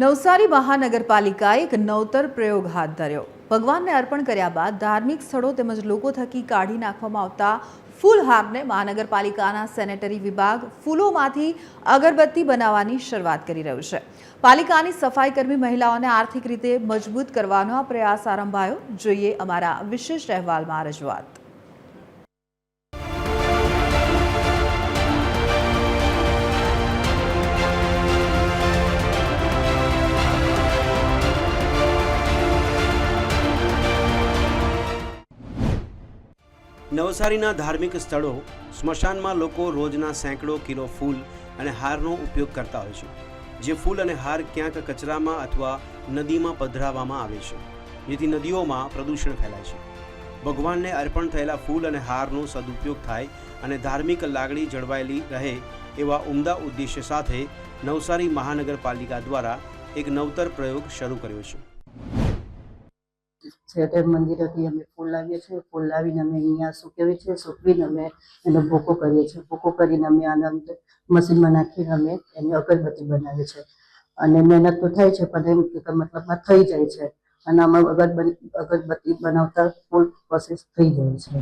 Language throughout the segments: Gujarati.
નવસારી મહાનગરપાલિકાએ એક નવતર પ્રયોગ હાથ ધર્યો. ભગવાનને અર્પણ કર્યા બાદ ધાર્મિક સ્થળો તેમજ લોકો થકી કાઢી નાખવામાં આવતા ફૂલહારને મહાનગરપાલિકાના સેનેટરી વિભાગ ફૂલોમાંથી અગરબત્તી બનાવવાની શરૂઆત કરી રહ્યું છે. પાલિકાની સફાઈ કર્મી મહિલાઓને આર્થિક રીતે મજબૂત કરવાનો આ પ્રયાસ આરંભાયો. જોઈએ અમારા વિશેષ અહેવાલમાં રજૂઆત. નવસારીના ધાર્મિક સ્થળો, સ્મશાનમાં લોકો રોજના સેંકડો કિલો ફૂલ અને હારનો ઉપયોગ કરતા હોય છે, જે ફૂલ અને હાર ક્યાંક કચરામાં અથવા નદીમાં પધરાવવામાં આવે છે, જેથી નદીઓમાં પ્રદૂષણ ફેલાય છે. ભગવાનને અર્પણ થયેલા ફૂલ અને હારનો સદુપયોગ થાય અને ધાર્મિક લાગણી જળવાયેલી રહે એવા ઉમદા ઉદ્દેશ્ય સાથે નવસારી મહાનગરપાલિકા દ્વારા એક નવતર પ્રયોગ શરૂ કર્યો છે. છેટે મંદિરેથી અમે ફૂલ લાવીએ છીએ. ફૂલ લાવીને અમે અહીંયા સૂકવીએ છીએ સૂકવીને અમે એનો ભૂકો કરીએ છીએ. ભૂકો કરીને અમે આનંદ મશીનમાં નાખીને અમે એની અગરબત્તી બનાવીએ છીએ. અને મહેનત તો થાય છે, પણ એમ કે થઈ જાય છે. અને આમાં અગર અગરબત્તી બનાવતા ફૂલ પ્રોસેસ થઈ જાય છે.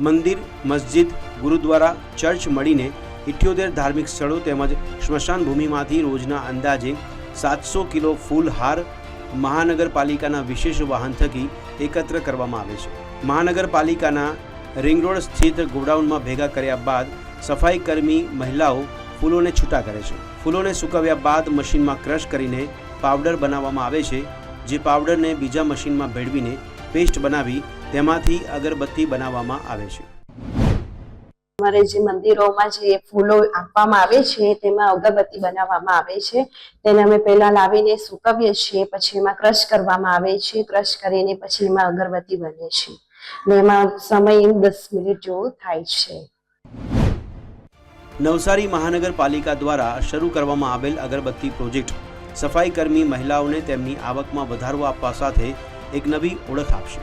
મંદિર, મસ્જિદ, ગુરુદ્વારા, ચર્ચ મળીને ઇઠ્યોતેર ધાર્મિક સ્થળો તેમજ સ્મશાન ભૂમિમાંથી રોજના અંદાજે સાતસો કિલો ફૂલ હાર મહાનગરપાલિકાના વિશેષ વાહન થકી એકત્ર કરવામાં આવે છે. મહાનગરપાલિકાના રિંગ રોડ સ્થિત ગોડાઉનમાં ભેગા કર્યા બાદ સફાઈ કર્મી મહિલાઓ ફૂલોને છૂટા કરે છે. ફૂલોને સૂકવ્યા બાદ મશીનમાં ક્રશ કરીને પાવડર બનાવવામાં આવે છે, જે પાવડરને બીજા મશીનમાં ભેળવીને પેસ્ટ બનાવી તેમાંથી અગરબત્તી બનાવવામાં આવે છે. અમારે જે મંદિરોમાં જે ફૂલો આપવામાં આવે છે, તેમાં અગરબત્તી બનાવવામાં આવે છે. તેને અમે પહેલા લાવીને સુકવીએ છીએ, પછી એમાં ક્રશ કરવામાં આવે છે. ક્રશ કરીને પછી એમાં અગરબત્તી બને છે. એમાં સમય દસ મિનિટ જેવો થાય છે. નવસારી મહાનગરપાલિકા દ્વારા શરૂ કરવામાં આવેલ અગરબત્તી પ્રોજેક્ટ સફાઈ કર્મી મહિલાઓને તેમની આવકમાં વધારો આપવા સાથે એક નવી ઓળખ આપશે.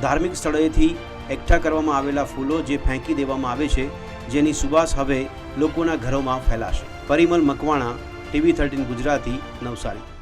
ધાર્મિક સ્થળોએથી એકઠા કરવામાં આવેલા ફૂલો જે ફેંકી દેવામાં આવે છે, જેની સુવાસ હવે લોકોના ઘરોમાં ફેલાશે. Parimal Makwana, TV thirteen Gujarati, Navsari.